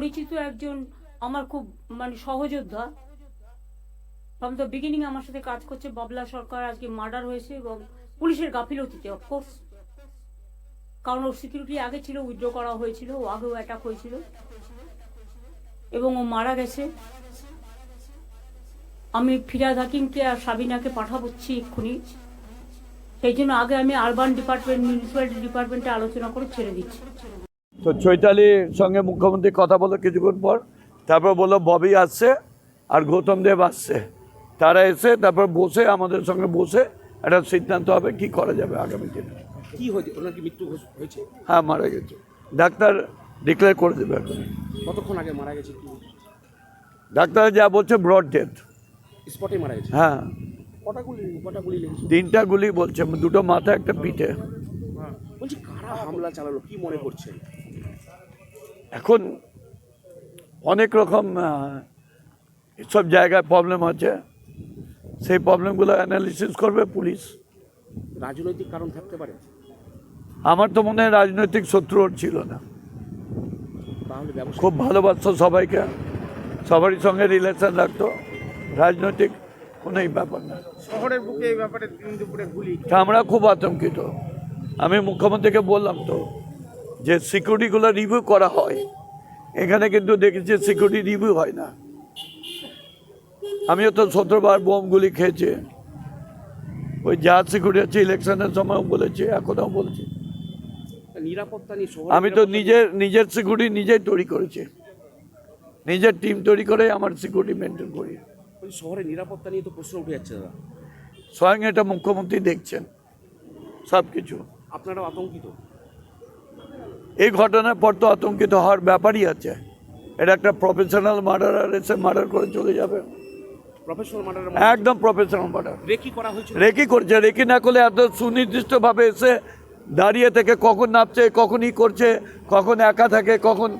পরিচিত একজন আমার খুব মানে সহযোদ্ধা। ফ্রম দ্য বিগিনিং আমার সাথে কাজ করছে বাবলা সরকার, আজকে মার্ডার হয়েছে এবং পুলিশের গাফিলতিতে অফকোর্স কারণ ওর সিকিউরিটি আগে ছিল উইথড্র করা হয়েছিল, ও আগেও অ্যাটাক হয়েছিল। এবং ও মারা গেছে। আমি ফিরাদ হাকিমকে আর সাবিনাকে পাঠাবচ্ছি এক্ষুনি। সেই জন্য আগে আমি আরবান ডিপার্টমেন্ট মিউনিসিপ্যালিটি ডিপার্টমেন্টে আলোচনা করে ছেড়ে দিচ্ছি। তো চৈতালির সঙ্গে মুখ্যমন্ত্রী কথা বলো কিছুক্ষণ পর। তারপর বলল ববি আসছে আর গৌতম দেব আসছে। তারা এসে তারপর বসে আমাদের সঙ্গে বসে একটা সিদ্ধান্ত হবে কি করা যাবে আগামী দিনে। কি হয়েছে? ওনার কি মৃত্যু হয়েছে? হ্যাঁ মারা গেছে। ডাক্তার ডিক্লেয়ার করে দেবে এখন। কতক্ষণ আগে মারা গেছে কি? ডাক্তার যা বলছে ব্রড ডেথ স্পটে মারা গেছে? হ্যাঁ। কটা গুলি কটা গুলি লেগেছে? তিনটা গুলি বলছে দুটো মাথা একটা পিঠে। বলছি কারা হামলা চালালো? কি মনে করছেন? এখন অনেক রকম সব জায়গায় প্রবলেম আছে। সেই প্রবলেমগুলো অ্যানালিসিস করবে পুলিশ। রাজনৈতিক কারণ থাকতে পারে? আমার তো মনে হয় রাজনৈতিক শত্রু ছিল না। খুব ভালোবাসতো সবাইকে। সবারই সঙ্গে রিলেশন রাখতো। রাজনৈতিক কোনোই ব্যাপার না। শহরের বুকে এই ব্যাপারে আমরা খুব আতঙ্কিত। আমি মুখ্যমন্ত্রীকে বললাম তো যে সিকিউরিটিগুলো রিভিউ করা হয়। এখানে কিন্তু দেখেছি সিকিউরিটি রিভিউ হয় না। আমিও তো সতেরোবার বোমগুলি খেয়েছি। ওই যা সিকিউরিটি আছে ইলেকশনের সময় বলেছি এখনও বলছি। নিরাপত্তা নিয়ে আমি তো নিজের নিজের সিকিউরিটি নিজেই তৈরি করেছি। নিজের টিম তৈরি করে আমার সিকিউরিটি মেনটেন করি। শহরের নিরাপত্তা নিয়ে তো প্রশ্ন উঠে যাচ্ছে দাদা। স্বয়ং এটা মুখ্যমন্ত্রী দেখছেন। সব কিছু আপনারাও আতঙ্কিত? এই ঘটনার পর তো আতঙ্কিত হওয়ার ব্যাপারই আছে। এটা একটা প্রফেশনাল মার্ডারার এসে মার্ডার করে চলে যাবে। একদম প্রফেশনাল মার্ডার রেকি করা হয়েছিল? রেকি করছে রেকি না করলে এত সুনির্দিষ্টভাবে এসে দাঁড়িয়ে থেকে কখন নামছে কখনই করছে কখন একা থাকে কখন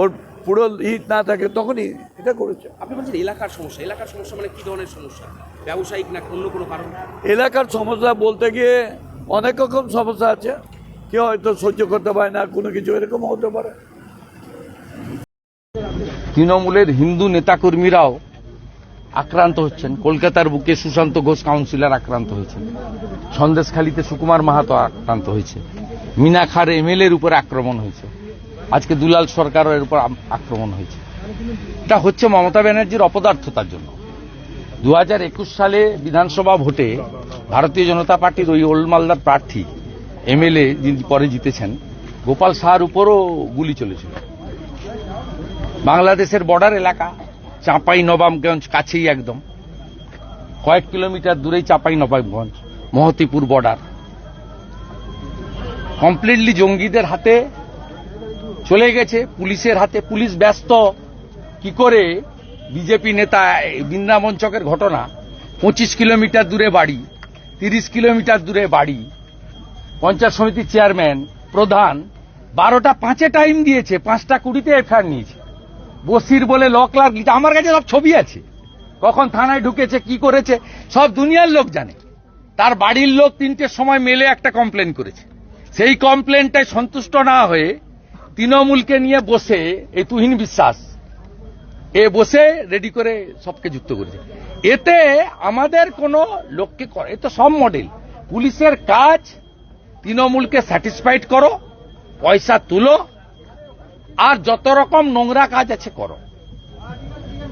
ওর পুরো হিট না থাকে তখনই এটা করেছে। আপনি বলছেন এলাকার সমস্যা। এলাকার সমস্যা মানে কি ধরনের সমস্যা? ব্যবসায়িক না অন্য কোনো কারণ? এলাকার সমস্যা বলতে গিয়ে অনেক রকম সমস্যা আছে। কেউ হয়তো সহ্য করতে পারে না, কোনো কিছু এরকম হতে পারে। তৃণমূলের হিন্দু নেতাকর্মীরাও আক্রান্ত হচ্ছেন। কলকাতার বুকে সুশান্ত ঘোষ কাউন্সিলর আক্রান্ত হয়েছেন। সন্দেশখালীতে সুকুমার মাহাতো আক্রান্ত হয়েছে। মিনা মিনাখার এমএলএর উপর আক্রমণ হয়েছে। আজকে দুলাল সরকারের উপর আক্রমণ হয়েছে। এটা হচ্ছে মমতা ব্যানার্জির অপদার্থতার জন্য। দু হাজার একুশ সালে বিধানসভা ভোটে ভারতীয় জনতা পার্টির ওই ওল্ড মালদার প্রার্থী এমএলএ যিনি পরে জিতেছেন, গোপাল শাহর উপরও গুলি চলেছিল। বাংলাদেশের বর্ডার এলাকা, চাঁপাই নবাবগঞ্জ কাছেই একদম। কয়েক কিলোমিটার দূরেই চাঁপাই নবাবগঞ্জ, মহতিপুর বর্ডার। কমপ্লিটলি জঙ্গিদের হাতে চলে গেছে, পুলিশের হাতে। পুলিশ ব্যস্ত। কি করে? বিজেপি নেতা বৃন্দাবন চকের ঘটনা। পঁচিশ কিলোমিটার দূরে বাড়ি, তিরিশ কিলোমিটার দূরে বাড়ি। পঞ্চায়েত সমিতির চেয়ারম্যান, প্রধান, বারোটা পাঁচে টাইম দিয়েছে, পাঁচটা কুড়িতে এফআইআর নিয়েছে। বসির বলে ল ক্লার্ক আমার কাছে সব ছবি আছে। কখন থানায় ঢুকেছে, কি করেছে, সব দুনিয়ার লোক জানে। তার বাড়ির লোক তিনটের সময় মেলে একটা কমপ্লেন করেছে। সেই কমপ্লেনটাই সন্তুষ্ট না হয়ে তৃণমূলকে নিয়ে বসে এই তুহিন বিশ্বাস, এ বসে রেডি করে সবকে যুক্ত করেছে। এতে আমাদের কোনো লোককে করে, এ তো সব মডেল পুলিশের কাজ তৃণমূলকে স্যাটিসফাইড করো, পয়সা তুলো, আর যত রকম নোংরা কাজ আছে করো।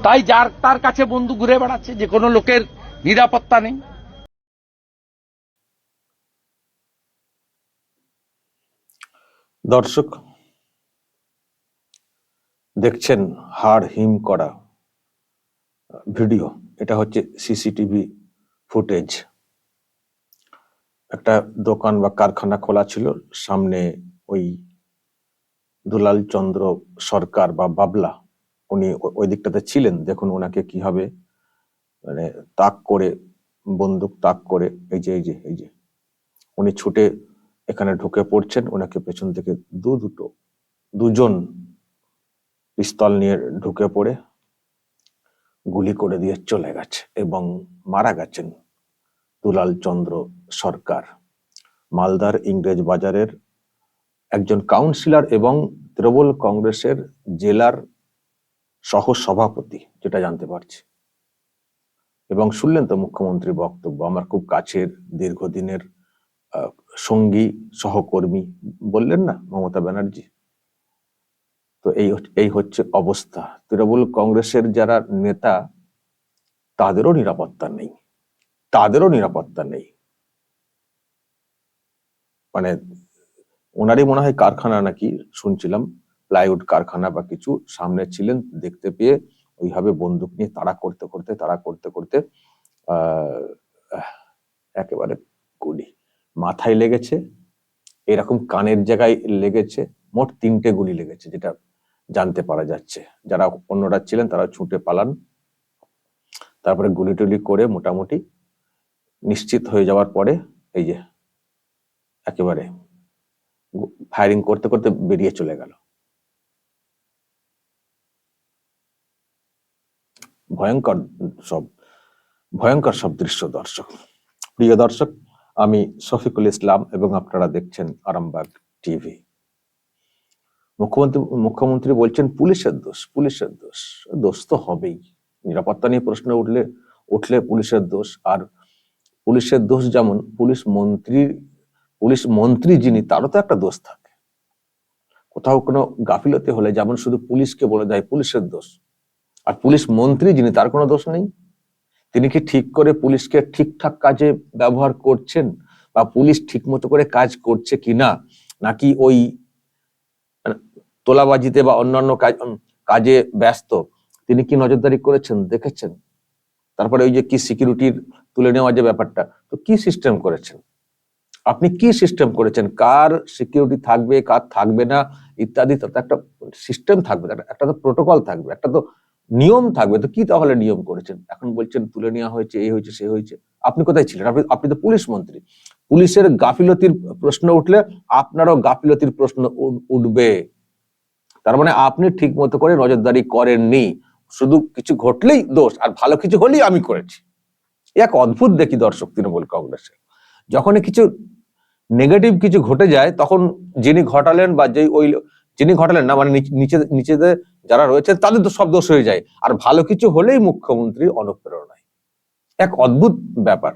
তাই যার তার কাছে বন্ধু ঘুরে বেড়াচ্ছে, যে কোনো লোকের নিরাপত্তা নেই। দর্শক, দেখছেন হাড় হিম করা ভিডিও। এটা হচ্ছে সিসিটিভি ফুটেজ। একটা দোকান বা কারখানা খোলা ছিল। সামনে ওই দুলাল চন্দ্র সরকার বা বাবলা, উনি ওই দিকটাতে ছিলেন। দেখুন ওনাকে কীভাবে মানে তাক করে, বন্দুক তাক করে, এই যে এই যে এই যে। উনি ছুটে এখানে ঢুকে পড়ছেন। ওনাকে পেছন থেকে দু দুটো, দুজন পিস্তল নিয়ে ঢুকে পড়ে, গুলি করে দিয়ে চলে গেছে এবং মারা গেছেন। দুলাল চন্দ্র সরকার। মালদার ইংরেজ বাজারের একজন কাউন্সিলর এবং তৃণমূল কংগ্রেসের জেলার সহ সভাপতি যেটা জানতে পারছি। এবং শুনলেন তো মুখ্যমন্ত্রীর বক্তব্য, আমার খুব কাছের দীর্ঘদিনের সঙ্গী, সহকর্মী, বললেন না মমতা ব্যানার্জি? তো এই এই হচ্ছে অবস্থা। তৃণমূল কংগ্রেসের যারা নেতা, তাদেরও নিরাপত্তা নেই। তাদেরও নিরাপত্তা নেই। মানে ওনারই মনে হয় কারখানা নাকি শুনছিলাম, প্লাইউড কারখানা বা কিছু সামনে ছিলেন, দেখতে পেয়ে ওইভাবে বন্দুক নিয়ে তাড়া করতে করতে, তাড়া করতে করতে একেবারে গুলি। মাথায় লেগেছে, এরকম কানের জায়গায় লেগেছে, মোট তিনটে গুলি লেগেছে যেটা জানতে পারা যাচ্ছে। যারা অন্যরা ছিলেন তারা ছুটে পালান, তারপরে গুলি টুলি করে মোটামুটি নিশ্চিত হয়ে যাওয়ার পরে এই যে একেবারে ফায়ারিং করতে করতে বেরিয়ে চলে গেল। ভয়ঙ্কর সব ভয়ঙ্কর সব দৃশ্য দর্শক। প্রিয় দর্শক, আমি শফিকুল ইসলাম এবং আপনারা দেখছেন আরামবাগ টিভি। মুখ্যমন্ত্রী মুখ্যমন্ত্রী বলছেন, পুলিশের দোষ পুলিশের দোষ দোষ তো হবেই। নিরাপত্তা নিয়ে প্রশ্ন উঠলে উঠলে পুলিশের দোষ, আর পুলিশের দোষ যেমন পুলিশ মন্ত্রী পুলিশ মন্ত্রী যিনি তারও তো একটা দোষ থাকে। কোথাও কোনো গাফিলতি হলে যেমন শুধু পুলিশকে বলে দেয় পুলিশের দোষ আর পুলিশ মন্ত্রী যিনি তার কোনো দোষ নেই। তিনি কি ঠিক করে পুলিশকে ঠিকঠাক কাজে ব্যবহার করছেন বা পুলিশ ঠিক মতো করে কাজ করছে কিনা? নাকি ওই মানে, তোলাবাজিতে বা অন্যান্য কাজ কাজে ব্যস্ত? তিনি কি নজরদারি করেছেন দেখেছেন? তারপরে ওই যে কি সিকিউরিটির তুলে নেওয়া যে ব্যাপারটা, তো কি সিস্টেম করেছেন? আপনি কি সিস্টেম করেছেন? কার সিকিউরিটি থাকবে, কার থাকবে না, ইত্যাদি, তো একটা সিস্টেম থাকবে, একটা- তো প্রোটোকল থাকবে, একটা তো নিয়ম থাকবে, তো কি তাহলে নিয়ম করেছেন? এখন বলছেন তুলে নেওয়া হয়েছে এই হয়েছে, সে হয়েছে। আপনি কোথায় ছিলেন? আপনি আপনি তো পুলিশ মন্ত্রী। পুলিশের গাফিলতির প্রশ্ন উঠলে আপনারও গাফিলতির প্রশ্ন উঠ- উঠবে। তার মানে আপনি ঠিক মতো করে নজরদারি করেননি। শুধু কিছু ঘটলেই দোষ, আর ভালো কিছু হলেই আমি করেছি। এক অদ্ভুত দেখি দর্শক তৃণমূল কংগ্রেসের যখনই কিছু নেগেটিভ কিছু ঘটে যায়, তখন যিনি ঘটালেন বা যে ওই যিনি ঘটালেন না মানে নিচে নিচেতে যারা রয়েছে তাদের তো সব দোষ হয়ে যায়। আর ভালো কিছু হলেই মুখ্যমন্ত্রী অনুপ্রেরণায়। এক অদ্ভুত ব্যাপার।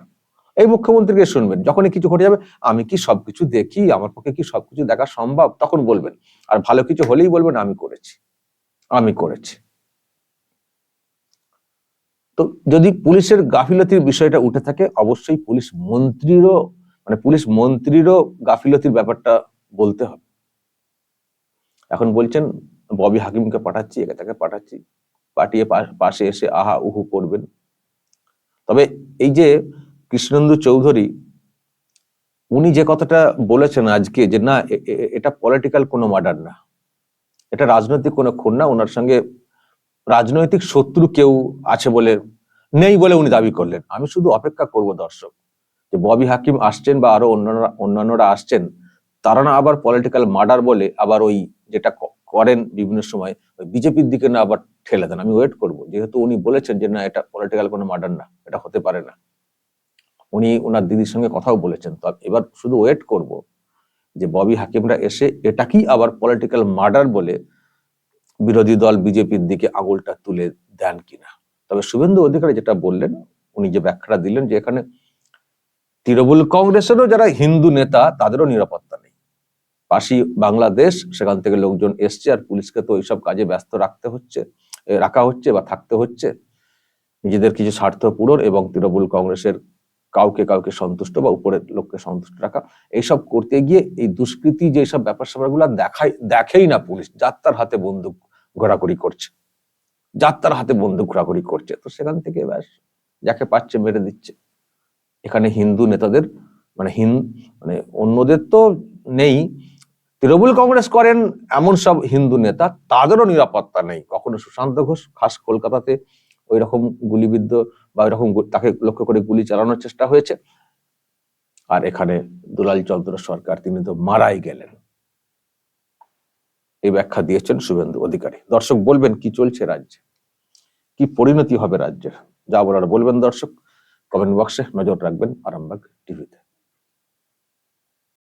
এই মুখ্যমন্ত্রীকে শুনবেন। যখনই কিছু ঘটে যাবে, আমি কি সবকিছু দেখি? আমার পক্ষে কি সবকিছু দেখা সম্ভব? তখন বলবেন। আর ভালো কিছু হলেই বলবেন, আমি করেছি। আমি করেছি। তো যদি পুলিশের গাফিলতির বিষয়টা উঠে থাকে, অবশ্যই পুলিশ মন্ত্রীরও মানে পুলিশ মন্ত্রীরও গাফিলতির ব্যাপারটা বলতে হবে। এখন বলছেন, ববি হাকিমকে পাঠাচ্ছি, একে তাকে পাঠাচ্ছি। পাঠিয়ে পাশে এসে আহা উহু করবেন। তবে এই যে কৃষ্ণেন্দু চৌধুরী, উনি যে কথাটা বলেছেন আজকে যে না এটা পলিটিক্যাল কোনো মার্ডার না। এটা রাজনৈতিক কোনো খুন না, ওনার সঙ্গে রাজনৈতিক শত্রু কেউ আছে বলে নেই বলে উনি দাবি করলেন। আমি শুধু অপেক্ষা করব দর্শক, যে ববি হাকিম আসছেন বা আরও অন্যান্যরা অন্যান্যরা আসছেন, তারা না আবার পলিটিক্যাল মার্ডার বলে আবার ওই যেটা করেন বিভিন্ন সময়, ওই বিজেপির দিকে না আবার ঠেলে দেন। আমি ওয়েট করব, যেহেতু উনি বলেছেন যে না, এটা পলিটিক্যাল কোনো মার্ডার না, এটা হতে পারে না। উনি ওনার দিদির সঙ্গে কথাও বলেছেন। তো এবার শুধু ওয়েট করব যে ববি হাকিমরা এসে এটাকেই আবার পলিটিক্যাল মার্ডার বলে বিরোধী দল বিজেপির দিকে আঙুলটা তুলে দেন কিনা। তবে শুভেন্দু অধিকারী যেটা বললেন, উনি যে ব্যাখ্যাটা দিলেন যে এখানে তৃণমূল কংগ্রেসেরও যারা হিন্দু নেতা, তাদেরও নিরাপত্তা নেই। পাশি বাংলাদেশ, সেখান থেকে লোকজন এসছে আর পুলিশকে তো এইসব কাজে ব্যস্ত রাখতে হচ্ছে রাখা হচ্ছে বা থাকতে হচ্ছে। নিজেদের কিছু স্বার্থ পূরণ এবং তৃণমূল কংগ্রেসের কাউকে কাউকে সন্তুষ্ট বা উপরের লোককে সন্তুষ্ট রাখা, এইসব করতে গিয়ে এই দুষ্কৃতি যে সব ব্যাপার স্যাপারগুলো দেখাই, দেখেই না পুলিশ যাত্রার হাতে বন্দুক। ঘোরাঘুরি করছে। যার তার হাতে বন্দুক ঘোরাঘুরি করছে। তো সেখান থেকে ব্যাস, যাকে পাচ্ছে মেরে দিচ্ছে। এখানে হিন্দু নেতাদের মানে হিন মানে অন্যদের তো নেই। তৃণমূল কংগ্রেস করেন এমন সব হিন্দু নেতা, তাদেরও নিরাপত্তা নেই। কখনো সুশান্ত ঘোষ, খাস কলকাতাতে ওই রকম গুলিবিদ্ধ বা ওই রকম তাকে লক্ষ্য করে গুলি চালানোর চেষ্টা হয়েছে। আর এখানে দুলাল চন্দ্র সরকার, তিনি তো মারাই গেলেন। এই ব্যাখ্যা দিয়েছেন শুভেন্দু অধিকারী। দর্শক বলবেন, কি চলছে রাজ্যে? কি পরিণতি হবে রাজ্যের? যা বলার বলবেন দর্শক। কমেন্ট বক্সে নজর রাখবেন আরামবাগ টিভিতে।